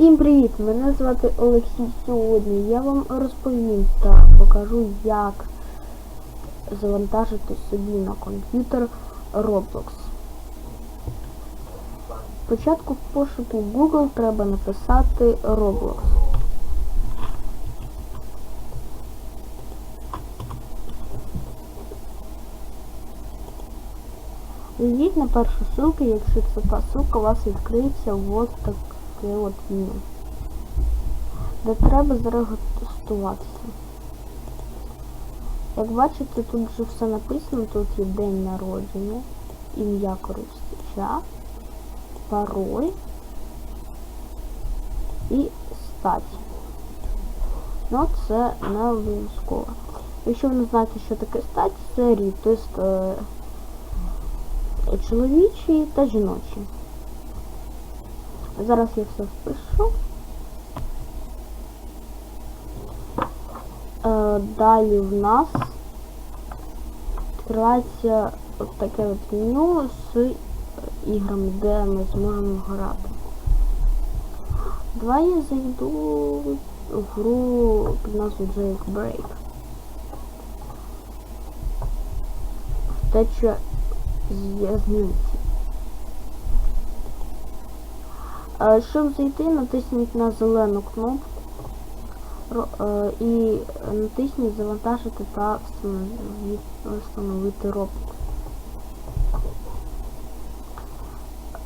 Всім привіт! Мене звати Олексій. Сьогодні я вам розповім та покажу, як завантажити собі на комп'ютер Roblox. Спочатку в пошуку Google треба написати Roblox. Зайдіть на першу ссылку, якщо це та ссылка, у вас відкриється ось таке от меню. Де треба зареєструватися. Як бачите, тут вже все написано, тут є день народження, ім'я користувача, пароль і стать. Ну це не обов'язково. Якщо ви не знаєте, що таке стать, це рід, тобто е, чоловічий та жіночий. Зараз я все впишу. Е, далі в нас відкривається таке от меню з іграми, де ми зможемо грати. Давай я зайду в гру під назвою Jailbreak. Втеча з в'язниці. Е, Щоб зайти, натисніть на зелену кнопку е, і натисніть завантажити та встановити, Roblox.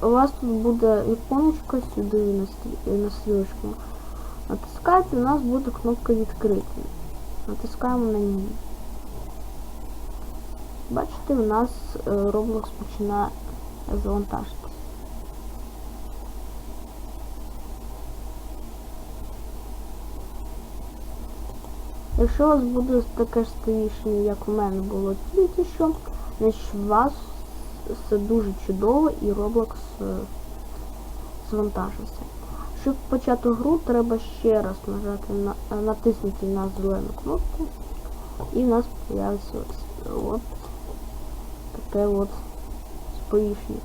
У вас тут буде іконочка сюди на, стрі- на стрілочку. Натискаєте, у нас буде кнопка відкрити. Натискаємо на ній. Бачите, у нас е, Roblox починає завантажитися. Якщо у вас буде таке ж сторічне, як у мене було тільки що, значить у вас все дуже чудово і Roblox е, завантажився. Щоб почати гру, треба ще раз нажати на е, натиснути на зелену кнопку і у нас з'явиться от таке от сповіщення.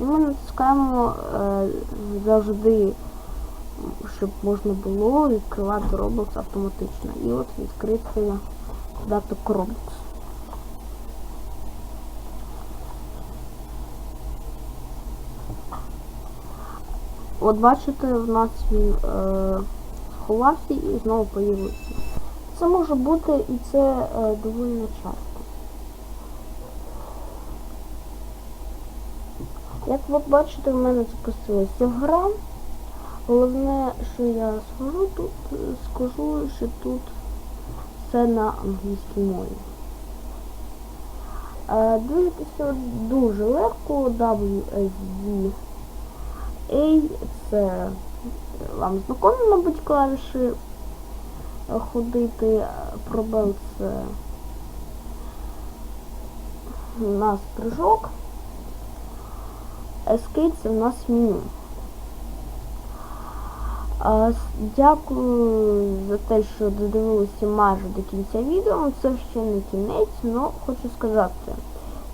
І ми натискаємо е, завжди, щоб можна було відкривати Roblox автоматично. І от відкрити дату Roblox. От бачите, в нас він е, сховався і знову появився. Це може бути і це е, доволі часто. Як ви бачите, в мене запустилася гра. Головне, що я скажу тут, скажу, що тут все на англійській мові. Е, Дивитися дуже легко, WSD A, це вам знакомі, мабуть, клавіші е, ходити, пробел це у нас прыжок. Escape це в нас меню. Дякую за те, що додивилися майже до кінця відео. Це ще не кінець, але хочу сказати,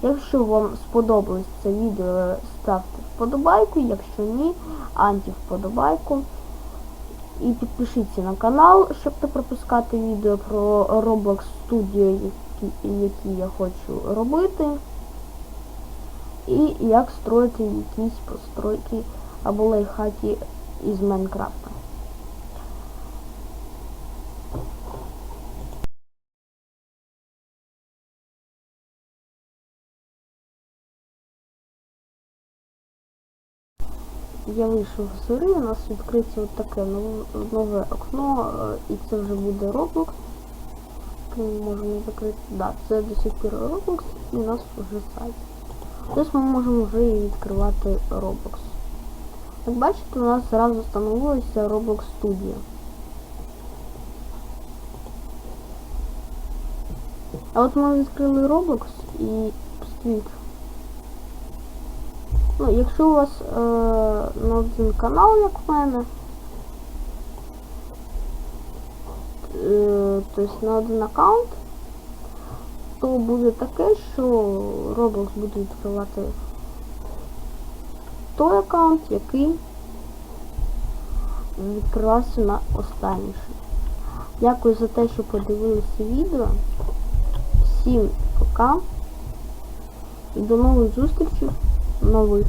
якщо вам сподобалось це відео, ставте вподобайку, якщо ні, антивподобайку. І підпишіться на канал, щоб не пропускати відео про Roblox Studio, які, які я хочу робити. І як строїти якісь постройки або лайфхаки із Майнкрафта. Я вийшов з гри, у нас відкриється от таке нове, окно, е, і це вже буде Roblox. Можемо закрити. Да, це до сих пір Roblox і у нас вже сайт. Тобто ми можемо вже і відкривати Roblox. Як бачите, у нас зразу встановилося Roblox Studio. А от ми відкрили Roblox і скільки. Ну, якщо у вас е, на один канал, як в мене, е, тобто на один аккаунт, то буде таке, що Roblox буде відкривати той аккаунт, який відкривався на останніший. Дякую за те, що подивилися відео. Всім пока. І до нових зустрічей нових.